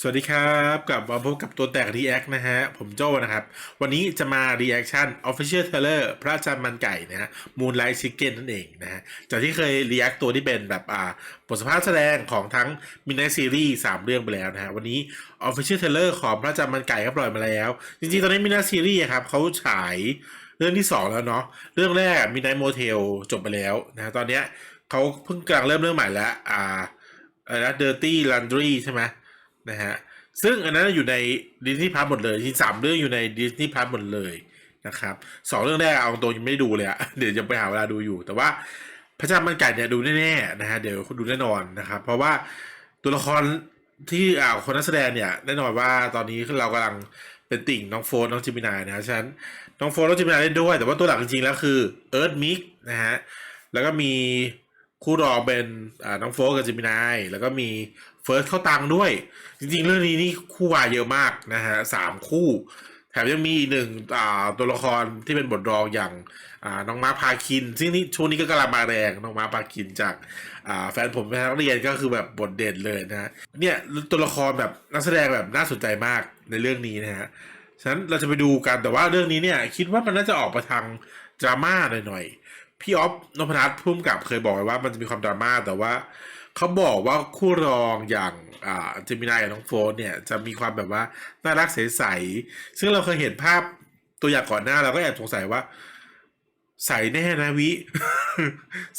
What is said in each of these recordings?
สวัสดีครับกลับมาพบกับตัวแตก React นะฮะ ผมโจ้นะครับ วันนี้จะมา Reaction Official Trailer พระจันทร์มันไก่นะฮะ Moonlight Chicken นั่นเองนะฮะ จากที่เคย React ตัวที่เป็นแบบอ่าบทสัมภาษณ์แสดงของทั้ง Midnight Series 3เรื่องไปแล้วนะฮะ วันนี้ Official Trailer ของพระจันทร์มันไก่ก็ปล่อยมาแล้ว จริงๆ ตอนนี้ Midnight Series ครับเขาฉายเรื่องที่ 2 แล้วเนาะเรื่องแรก Midnight Motel จบไปแล้วนะฮะตอนเนี้ยเขาเพิ่งกำลังเริ่มเรื่องใหม่แล้วอ่าอะไรนะ Dirty Laundry ใช่ไหม นะฮะซึ่งอันนั้นอยู่ในดิสนีย์พาร์หมดเลยที่สามเรื่องอยู่ในดิสนีย์พาร์หมดเลยนะครับสองเรื่องแรกเอาตรงยังไม่ดูเลยอะเดี๋ยวจะไปหาเวลาดูอยู่ แต่ว่าพระเจ้ามันไก่เนี่ยดูแน่ๆนะฮะเดี๋ยวดูแน่นอนนะครับ เพราะว่าตัวละครที่อ่าคนนักแสดงเนี่ยแน่นอนว่าตอนนี้เรากำลังเป็นติ่งน้องโฟนน้องจิมินายนะฮะฉะนั้นน้องโฟนน้องจิมินายเล่นด้วย แต่ว่าตัวหลักจริงๆแล้วคือเอิร์ธมิกนะฮะแล้วก็มี คู่รองเป็นอ่าน้องโฟกับจิมินายแล้วก็มีเฟิร์สเข้าตังค์ด้วย จริงๆ เรื่องนี้นี่คู่วายเยอะมากนะฮะสามคู่ แถมยังมีอีกหนึ่งตัวละครที่เป็นบทรองอย่างอ่าน้องมาร์คพาคิน ซึ่งนี่ช่วงนี้ก็กำลังมาแรงน้องมาร์คพาคินจากอ่าแฟนผมเป็นนักเรียนก็คือแบบบทเด่นเลยนะเนี่ยตัวละครแบบนักแสดงแบบน่าสนใจมากในเรื่องนี้นะฮะฉะนั้นเราจะไปดูกันแต่ว่าเรื่องนี้เนี่ยคิดว่ามันน่าจะออกมาทางดราม่าหน่อยๆ พี่ออฟนพนัทพุ่มกับเคยบอกไว้ว่ามันจะมีความดราม่าแต่ว่าเขาบอกว่าคู่รองอย่างอ่าเจมินายกับน้องโฟนเนี่ยจะมีความแบบว่าน่ารักใสๆซึ่งเราเคยเห็นภาพตัวอย่างก่อนหน้าเราก็แอบสงสัยว่า ใสแน่นะวิ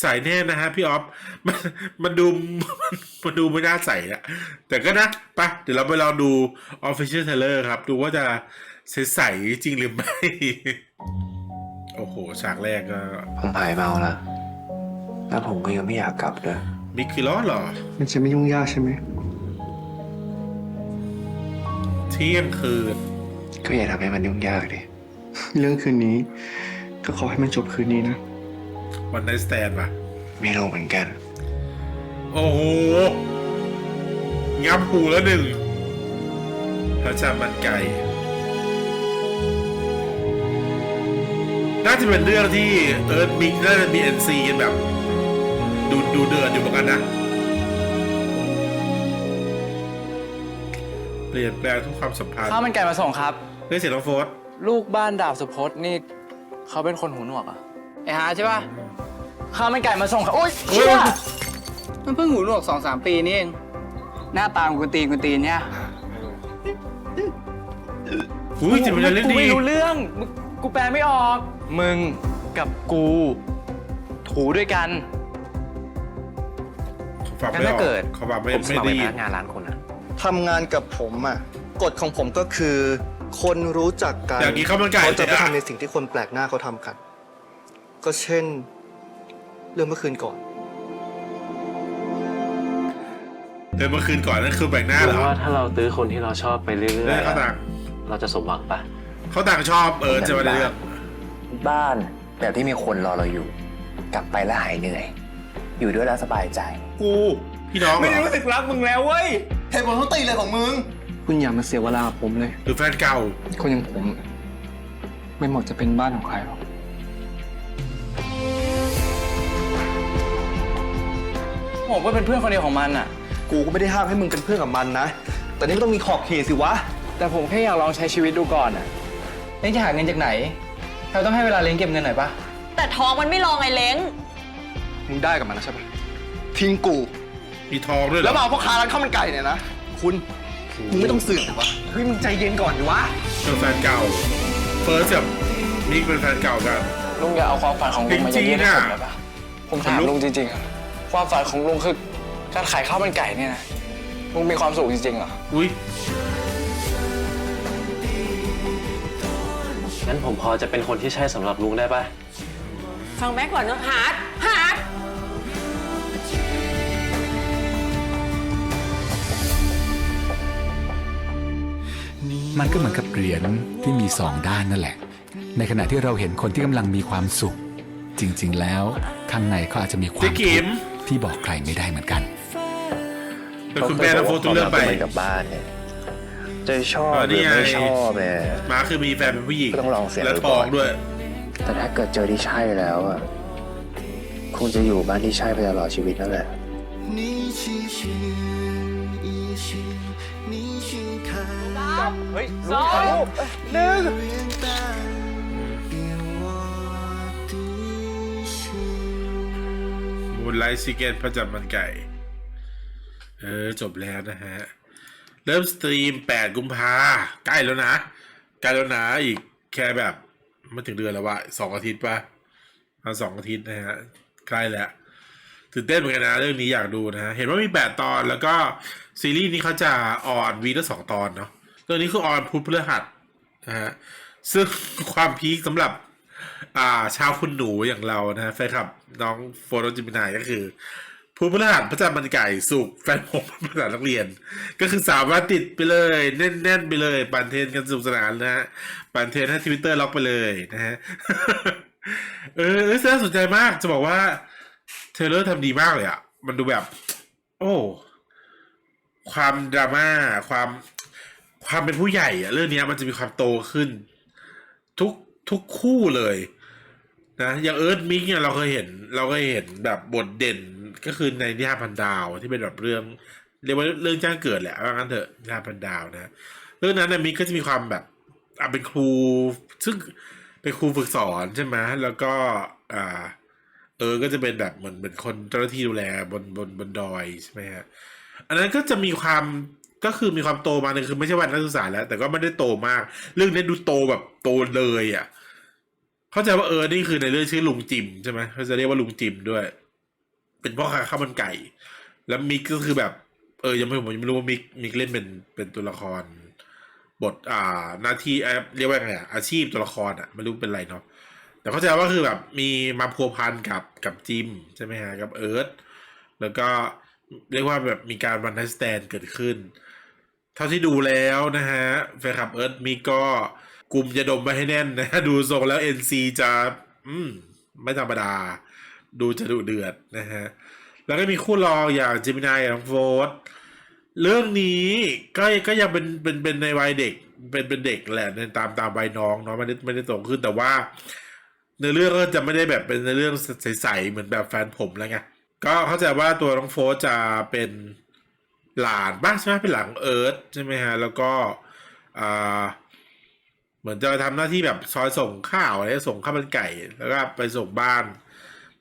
ใสแน่นะฮะพี่ออฟมันมันดูมันมันดูไม่น่าใสอะแต่ก็นะไปะเดี๋ยวเราไปลองดู Official Trailer ครับ ดูว่าจะใสๆจริงหรือไม่ โอ้โหฉากแรกก็ผมหายเมาแล้วแล้วผมก็ยังไม่อยากกลับด้วยมิกคิล้อเหรอ มันจะไม่ยุ่งยากใช่ไหมเที่ยงคืน ก็อย่าทำให้มันยุ่งยากดิ เรื่องคืนนี้ ก็ขอให้มันจบคืนนี้นะ วันไนสแตนป่ะ ไม่รู้เหมือนกัน โอ้โห งับหูแล้วหนึ่งพระจามันไก่ น่าจะเป็นเรื่องที่เอิร์ธมิกน่าจะมีเอ็นซีกันแบบ ดูดูเดือดอยู่เหมือนกันนะ เปลี่ยนแปลงทุกความสัมพันธ์ข้าวมันไก่มาส่งครับเฮ้ยเสียงน้องโฟสลูกบ้านดาบสุพจน์นี่เขาเป็นคนหูหนวกเหรอะไอ้หาใช่ป่ะข้าวมันไก่มาส่งครับโอ๊ยเชี่ยมันเพิ่งหูหนวกสองสามปีนี่เองหน้าตามกุนตีนกุนตีนเนี่ยอุ้ยจะเป็นเรื่องกูดี ไม่รู้เรื่องมึงกูแปลไม่ออก มึงกับกู ถูด้วยกัน เขาฟังงั้ไม่นอถ้าอกเกิดเขาฟังไม่ผมสไม่มัครได้เป็นพยินนักงานร้านคุณอะทำงานกับผมอะกฎของผมก็คือ คนรู้จักกันอย่างนี้ข้าวมันไก่เขาจะไม่เจ๊อะทำในสิ่งที่คนแปลกหน้าเขาทำกัน ก็เช่น เรื่องเมื่อคืนก่อน เดินเมื่อคืนก่อนนั่นคือแบ่งหน้าเหรอว่าถ้าเราตื้อคนที่เราชอบไปเรื่เรื่ออยงๆเขาอะต่างเราจะสมหวังปะ เขาต่างชอบเออจะมาในเรื่อง บ้าน แบบที่มีคนรอเราอยู่ กลับไปแล้วหายเหนื่อย อยู่ด้วยแล้วสบายใจ กูพี่น้องเหรไม่อรู้สึกรักมึงแล้วเว้ยเหตุผลทั้งตีเลยของมึง คุณอย่ามาเสียเวลากับผมเลย หรือแฟนเก่า คนอย่างผม ไม่เหมาะจะเป็นบ้านของใครหรอก ผมก็เป็นเพื่อนคนเดียวของมันอะ กูก็ไม่ได้ห้ามให้มึงเป็นเพื่อนกับมันนะ แต่นี่ก็ต้องมีขอบเขตสิวะ แต่ผมแค่อยากลองใช้ชีวิตดูก่อนอะเล้งจะหาเงินจากไหน เราต้องให้เวลาเล้งเก็บเงินหน่อยปะแต่ท้องมันไม่รองไงเล้ง มึงได้กับมันนะใช่ปะทิ้งกู มีทองด้วยเหรแล้อวมาเอาพ่อค้าร้านข้าวมันไก่เนี่ยนะ คุณมึงไม่ต้องเสือกดิวะเฮ้ยมึงใจเย็นก่อนดิวะ เป็นแฟนเก่า เฟิร์สกับนิกเป็นแฟนเก่ากัน ลุงอย่าเอาความฝันของลุงมาจริเย็งนๆให้อะผมเลยปะผมถามขนลุกลุงจริงๆอะความฝันของลุงคือการขายข้าวมันไก่เนี่ยนะลุงมีความสุขจริงๆเหรอ อุ้ย งั้นผมพอจะเป็นคนที่ใช่สำหรับลุงได้ปะฟังแม่ก่อนนะฮาร์ดฮาร์ดมันก็เหมือนกับเหรียญที่มีสองด้านนั่นแหละ ในขณะที่เราเห็นคนที่กำลังมีความสุข จริง ๆ แล้วข้างในเขาอาจจะมีควาเจ๊มทุกิกมข์ที่บอกใครไม่ได้เหมือนกัน เป็นคุณแม่แล้วโฟตุเลือกไปเหมือนกับบ้านเนี่ย จะชอบหรือไม่ชอบแหมม้มาคือมีแฟนเป็นผู้หญิงก็ต้องลองเสียงแล้วปอกด้วย แต่ถ้าเกิดเจอที่ใช่แล้วอะคงจะอยู่บ้านที่ใช่ไปตลอดชีวิตนั่นแหละเฮ้ยสองหนึ่งบุลไลซิเกนพระจับมันไก่ เออ จบแล้วนะฮะ เริ่มสตรีม 8 กุมภาใกล้แล้วนะ ใกล้แล้วนะ อีกแค่แบบไม่ถึงเดือนแล้ววะสองอาทิตย์ปะมาสองอาทิตย์นะฮะ ใกล้แล้วตื่นเต้นเหมือนกันนะ เรื่องนี้อยากดูนะฮะ เห็นว่ามี 8 ตอนแล้วก็ ซีรีส์นี้เขาจะออนวีละสองตอนเนาะเรื่องนี้คือออนพุธพฤหัสนะฮะ ซึ่งความพีคสำหรับ อ่าชาวคุณหนูอย่างเรานะฮะแฟนคลับน้องโฟโตจิมินายก็คือ ผู้พฤหัสพระจันทร์มันไก่สุกแฟนผมภาษานักเรียน ก็คือสามารถติดไปเลยแน่นๆไปเลยปันเทนกันสนุกสนานนะฮะปันเทนให้ทวิตเตอร์ล็อกไปเลยนะฮะเออเออน่าสนใจมากจะบอกว่า เทเลอร์ทำดีมากเลยอะ มันดูแบบ โอ้ ความดราม่าความความเป็นผู้ใหญ่อะเรื่องนี้มันจะมีความโตขึ้น ทุกทุกคู่เลย นะอย่างเอิร์ธมิกเนี่ยเราเคยเห็น เราเคยเห็นแบบบทเด่น ก็คือในนิทานพันดาวที่เป็นแบบเรื่องเรียกว่าเรื่องจ้างเกิดแหละว่างั้นเถอะนิทานพันดาวนะ เรื่องนั้นนะมิกก็จะมีความแบบอะเป็นครู ซึ่งเป็นครูฝึกสอนใช่ไหมแล้วก็อ่าเออ ก็จะเป็นแบบเหมือนเป็นคนเจ้าหน้าที่ดูแลบนบนบนดอยใช่ไหมฮะ อันนั้นก็จะมีความก็คือมีความโตมาหนึ่งคือไม่ใช่วันนักศึกษาแล้ว แต่ก็ไม่ได้โตมาก เรื่องนี้ดูโตแบบโตเลยอะ เข้าใจว่าเออ นี่คือในเรื่องชื่อลุงจิมใช่ไหมเขาจะเรียกว่าลุงจิมด้วย เป็นพ่อค้าข้าวมันไก่ แล้วมิกก็คือแบบ เออยังไม่ผมยังไม่รู้ว่ามิกมิกเล่นเป็นเป็นตัวละคร บทอ่าหน้าที่เอ่อเรียกว่าไงอะอาชีพตัวละครอะไม่รู้เป็นไรเนาะแต่เข้าใจว่าคือแบบมีมาพัวพันกับกับจิมใช่ไหมฮะกับเอิร์ธแล้วก็เรียกว่าแบบมีการวันไนสแตนเกิดขึ้น เท่าที่ดูแล้วนะฮะแฟนคลับเอิร์ธมิกก็กลุ่มจะดมไปให้แน่นนะฮะดูทรงแล้ว NC จะ อืม ไม่ธรรมดา ดูจะดุเดือดนะฮะ แล้วก็มีคู่รองอย่างเจมินายกับน้องโฟร์ธเรื่องนี้ก็ก็ยังเป็นเป็นเป็นในวัยเด็ก เป็นเป็นเด็กแหละในตามตามวัยน้องเนาะไม่ได้ไม่ได้โตขึ้นแต่ว่าในเรื่องก็จะไม่ได้แบบเป็นในเรื่องใสๆเหมือนแบบแฟนผมแล้วไงก็เข้าใจว่าตัวน้องโฟร์ธจะเป็นหลานบ้างใช่ไหมเป็นหลังเอิร์ธใช่ไหมฮะ แล้วก็อ่าเหมือนจะทำหน้าที่แบบซอยส่งข้าวอะไรส่งข้าวมันไก่ แล้วก็ไปส่งบ้าน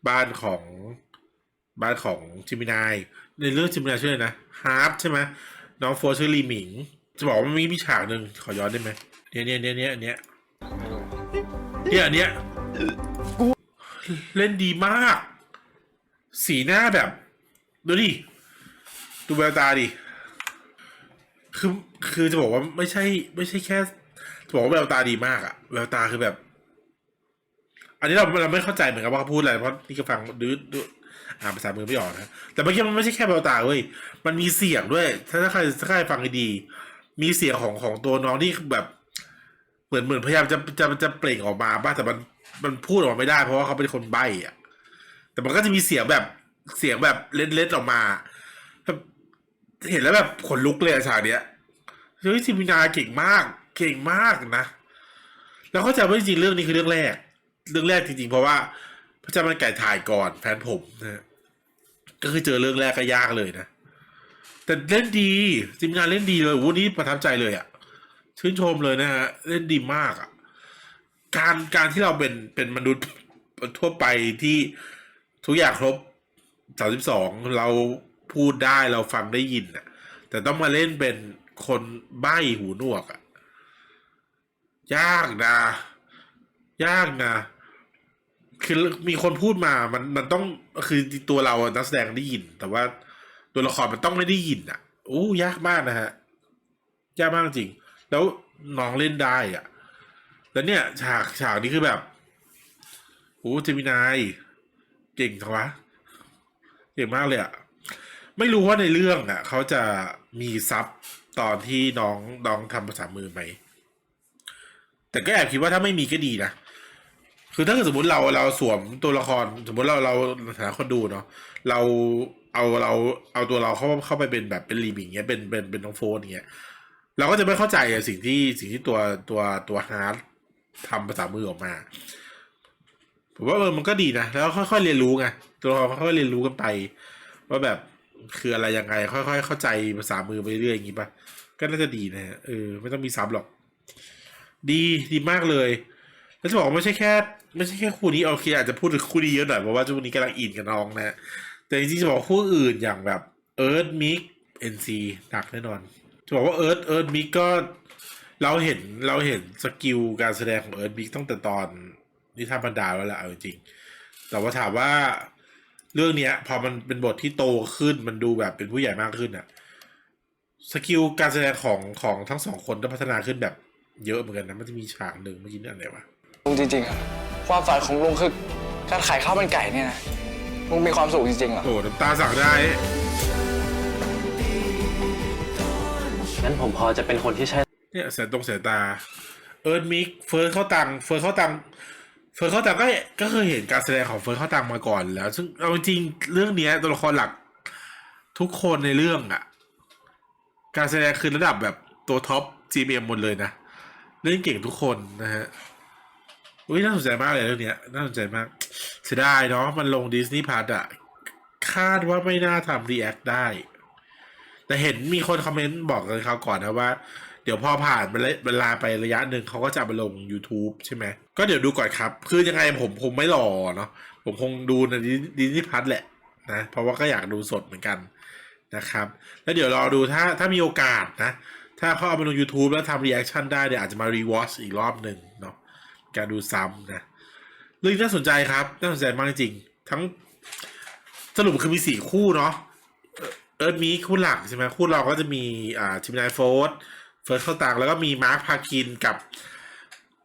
บ้านของบ้านของจิมินายในเรื่องจิมินายชื่ออะไรนะฮาร์ปใช่ไหมน้องโฟร์ชื่อลีหมิง จะบอกว่ามันมีมีฉากหนึ่งขอย้อนได้ไหมเนี่ยเนี่ยเนี่ยเนี่ยอันเนี้ยเนี่ยอันเนี้ยเล่นดีมาก สีหน้าแบบ ดูดิ ดูแววตาดิคือคือจะบอกว่าไม่ใช่ ไม่ใช่แค่จะบอกว่าแววตาดีมากอะแววตาคือแบบ อันนี้เราเราไม่เข้าใจเหมือนกันว่าเขาพูดอะไรเพราะนี่ก็ฟังดื้อดื้ออ่านภาษามือไม่ออกนะแต่เมื่อกี้มันไม่ใช่แค่แววตาเว้ยมันมีเสียงด้วย ถ้าถ้าใครถ้าใครฟังดี มีเสียงของของตัวน้องที่แบบ เหมือนเหมือนพยายามจะจะจะเปล่งออกมาบ้างแต่มันมันพูดออกมาไม่ได้ เพราะว่าเขาเป็นคนใบ้อะแต่มันก็จะมีเสียงแบบเสียงแบบเล็ดเล็ดออกมาแบบเห็นแล้วแบบขนลุกเลยฉากเนี้ยเฮ้ยจิมินาเก่งมาก เก่งมากนะ แล้วเข้าใจว่าจริงเรื่องนี้คือเรื่องแรก เรื่องแรกจริงๆ เพราะว่า พระเจ้ามันไก่ถ่ายก่อนแฟนผมนะก็คือเจอเรื่องแรกก็ยากเลยนะ แต่เล่นดีจิมงานเล่นดีเลยวูนี้ประทับใจเลยอะ่ะชื่นชมเลยนะฮะเล่นดีมากอะ่ะการการที่เราเป็นเป็นมนุษย์ทั่วไปที่ทุกอย่างครบสามสิบสองเราพูดได้เราฟังได้ยินอะ แต่ต้องมาเล่นเป็นคนใบ้หูหนวกอะยากนะ ยากนะ คือมีคนพูดมา มันมันต้องคือตัวเรานักแสดงได้ยิน แต่ว่าตัวละครมันต้องไม่ได้ยินอะโอ้ยากมากนะฮะยากมากจริง แล้วน้องเล่นได้อะ แล้วเนี่ย ฉากฉากนี้คือแบบโอ้เจมินายเก่งจังวะเก่งมากเลยอะไม่รู้ว่าในเรื่องอะเขาจะมีซับตอนที่น้องน้องทำภาษามือไหม แต่ก็แอบคิดว่าถ้าไม่มีก็ดีนะ คือถ้าเกิดสมมติเราเราสวมตัวละคร สมมติเราเราในฐานะคนดูเนาะเราเอาเราเอาตัวเราเข้าเข้าไปเป็นแบบเป็นรีบิงเงี้ยเป็นเป็นเป็นน้องโฟนเงี้ยเราก็จะไม่เข้าใจอะสิ่งที่สิ่งที่ตัวตัวตัวฮาร์ดทำภาษามือออกมาผมว่าเออมันก็ดีนะแล้วค่อยๆเรียนรู้ไงตัวเราค่อยๆเรียนรู้กันไป ว่าแบบคืออะไรยังไง ค่อยๆเข้าใจภาษามือไปเรื่อยอย่างงี้ปะก็น่าจะดีนะฮะเออไม่ต้องมีซับหรอก ดีดีมากเลย แล้วจะบอกว่าไม่ใช่แค่ ไม่ใช่แค่คู่นี้โอเคอาจจะพูดถึงคู่นี้เยอะหน่อยเพราะว่าช่วงนี้กำลังอินกับน้องนะ แต่จริงๆจะบอกคู่อื่นอย่างแบบเอิร์ธมิกเอ็นซีหนักแน่นอน จะบอกว่าเอิร์ธเอิร์ธมิกก็เราเห็นเราเห็นสกิลการแสดงของเอิร์ธมิกตั้งแต่ตอนนิทานบรรดาแล้วแหละเอาจริงแต่ว่าถามว่าเรื่องเนี้ย พอมันเป็นบทที่โตขึ้นมันดูแบบเป็นผู้ใหญ่มากขึ้นอะสกิลการแสดงของของทั้งสองคนได้พัฒนาขึ้นแบบเยอะเหมือนกันนะมันจะมีฉากหนึ่งเมื่อกี้นี่อะไรวะ ลุงจริงๆอะความฝันของลุงคือการขายข้าวมันไก่เนี่ยนะลุงมีความสุขจริงๆเหรอโอ้น้ำตาสั่งได้ งั้นผมพอจะเป็นคนที่ใช่เนี่ยแสนตรงสายตา เอิร์ธมิก เฟิร์สเข้าตังค์เฟิร์สเข้าตังค์เฟิร์สเข้าตังค์ก็ก็เคยเห็นการแสดงของเฟิร์สเข้าตังค์มาก่อนแล้ว ซึ่งเอาจริงๆเรื่องเนี้ยตัวละครหลักทุกคนในเรื่องอะการแสดงคือระดับแบบตัวท็อป GMM หมดเลยนะ เล่นเก่งทุกคนนะฮะ อุ้ยน่าสนใจมากเลยเรื่องเนี้ยน่าสนใจมากเสียดายเนาะมันลงดิสนีย์พาร์อะคาดว่าไม่น่าทำรีแอคได้ แต่เห็นมีคนคอมเมนต์บอกกันคราก่อนนะว่า เดี๋ยวพอผ่านเวลาไประยะหนึ่งเขาก็จะมาลง YouTube ใช่ไหม ก็เดี๋ยวดูก่อนครับ คือยังไงผมคงไม่รอเนาะผมคงดูในดิสนีย์พัทแหละนะ เพราะว่าก็อยากดูสดเหมือนกันนะครับ แล้วเดี๋ยวรอดูถ้าถ้ามีโอกาสนะ ถ้าเขาเอามาลง YouTube แล้วทำรีแอคชั่นได้เดี๋ยวอาจจะมารีวอชอีกรอบหนึ่งเนาะ การดูซ้ำนะเรื่องนี้น่าสนใจครับน่าสนใจมากจริง ทั้งสรุปคือมีสี่คู่เนาะเอิร์ธมีคู่หลักใช่ไหมคู่เราก็จะมีอ่าจิมินายโฟร์เฟิร์สเข้าตังแล้วก็มีมาร์คพาคินกับ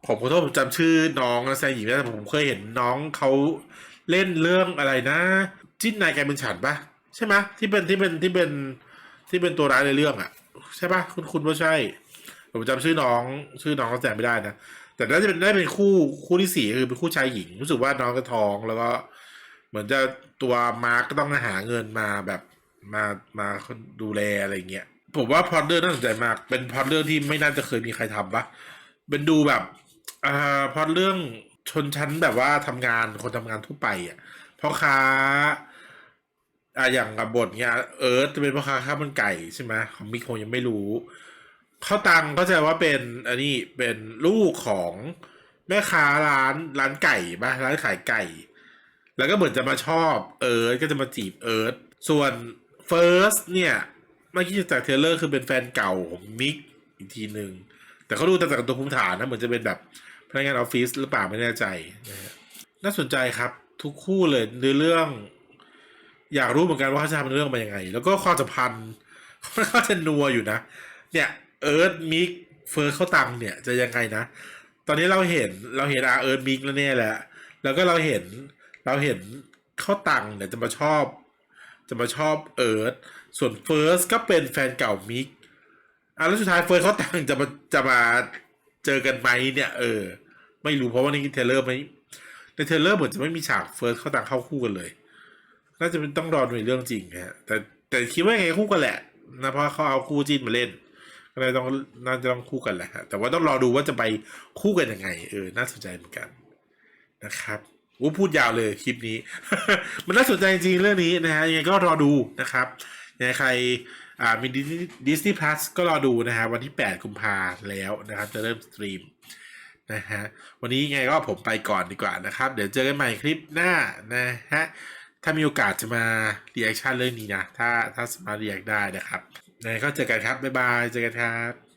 ผมขอโทษผมจำชื่อน้องนะแซงหญิงไม่ได้แต่ผมเคยเห็นน้องเขาเล่นเรื่องอะไรนะ จิ้นนายแกเป็นฉันปะใช่ไหมที่เป็นที่เป็นที่เป็นที่เป็นตัวร้ายในเรื่องอะใช่ปะคุณคุณว่าใช่ ผมจำชื่อน้อง ชื่อน้องก็แซงไม่ได้นะ แต่น่าจะเป็นได้เป็นคู่คู่ที่สี่คือเป็นคู่ชายหญิงรู้สึกว่าน้องก็ท้องแล้วก็ เหมือนจะตัวมาร์กก็ต้องหาเงินมาแบบมามาดูแลอะไรเงี้ยผมว่าพอตเรื่องน่าสนใจมาก เป็นพอตเรื่องที่ไม่น่าจะเคยมีใครทำปะเป็นดูแบบอ่าพอตเรื่องชนชั้นแบบว่าทำงานคนทำงานทั่วไปอะพ่อค้าอ่าอย่างกับบทเนี้ยเอิร์ธจะเป็นพ่อค้าข้าวมันไก่ใช่ไหมของมิกคยังไม่รู้ ข้าวตังเข้าใจว่าเป็นอันนี้เป็นลูกของแม่ค้าร้านร้านไก่ปะร้านขายไก่ แล้วก็เหมือนจะมาชอบเอิร์ธก็จะมาจีบเอิร์ธส่วนเฟิร์สเนี่ยเมื่อกี้จากเทเลอร์คือเป็นแฟนเก่าของมิกอีกทีหนึ่งแต่เขาดูแต่จากตัวภูมิฐานนะเหมือนจะเป็นแบบพนักงานออฟฟิศหรือเปล่าไม่แน่ใจนะน่าสนใจครับทุกคู่เลยในเรื่อง อยากรู้เหมือนกันว่าเขาจะทำเรื่องมายังไง แล้วก็ความสัมพันธ์ค่อนข้างจะนัวอยู่นะ เนี่ย เอิร์ธมิกเฟิร์สเข้าตังเนี่ยจะยังไงนะ ตอนนี้เราเห็นเราเห็นอาเอิร์ธมิกแล้วเนี่ยแหละ แล้วก็เราเห็นเราเห็นเข้าตังเนี่ยจะมาชอบ จะมาชอบเอิร์ธส่วนเฟิร์สก็เป็นแฟนเก่ามิกอะแล้วสุดท้ายเฟิร์สเขาตังจะมาจะมาเจอกันไหมเนี่ย เออ ไม่รู้เพราะว่าในเทเลอร์ไม่ในเทเลอร์เหมือนจะไม่มีฉากเฟิร์สเข้าตังเข้าคู่กันเลยน่าจะเป็นต้องรอดูในเรื่องจริงฮะแต่แต่คิดว่าไงคู่กันแหละนะเพราะเขาเอาคู่จิ้นมาเล่น ก็เลยต้องน่าจะต้องคู่กันแหละฮะแต่ว่าต้องรอดูว่าจะไปคู่กันยังไง เออ น่าสนใจเหมือนกันนะครับโอ้พูดยาวเลยคลิปนี้ มันน่าสนใจจริงเรื่องนี้นะฮะยังไงก็รอดูนะครับยังไงใครอ่ามีดิสนีย์พลัสก็รอดูนะฮะวันที่ 8 กุมภาแล้วนะครับ จะเริ่มสตรีมนะฮะวันนี้ยังไงก็ผมไปก่อนดีกว่านะครับ เดี๋ยวเจอกันใหม่คลิปหน้านะฮะถ้ามีโอกาสจะมาเรีแอคชั่นเรื่องนี้นะ ถ้าถ้าสามารถเรียกได้นะครับ นะก็เจอกันครับบ๊ายบายเจอกันครับ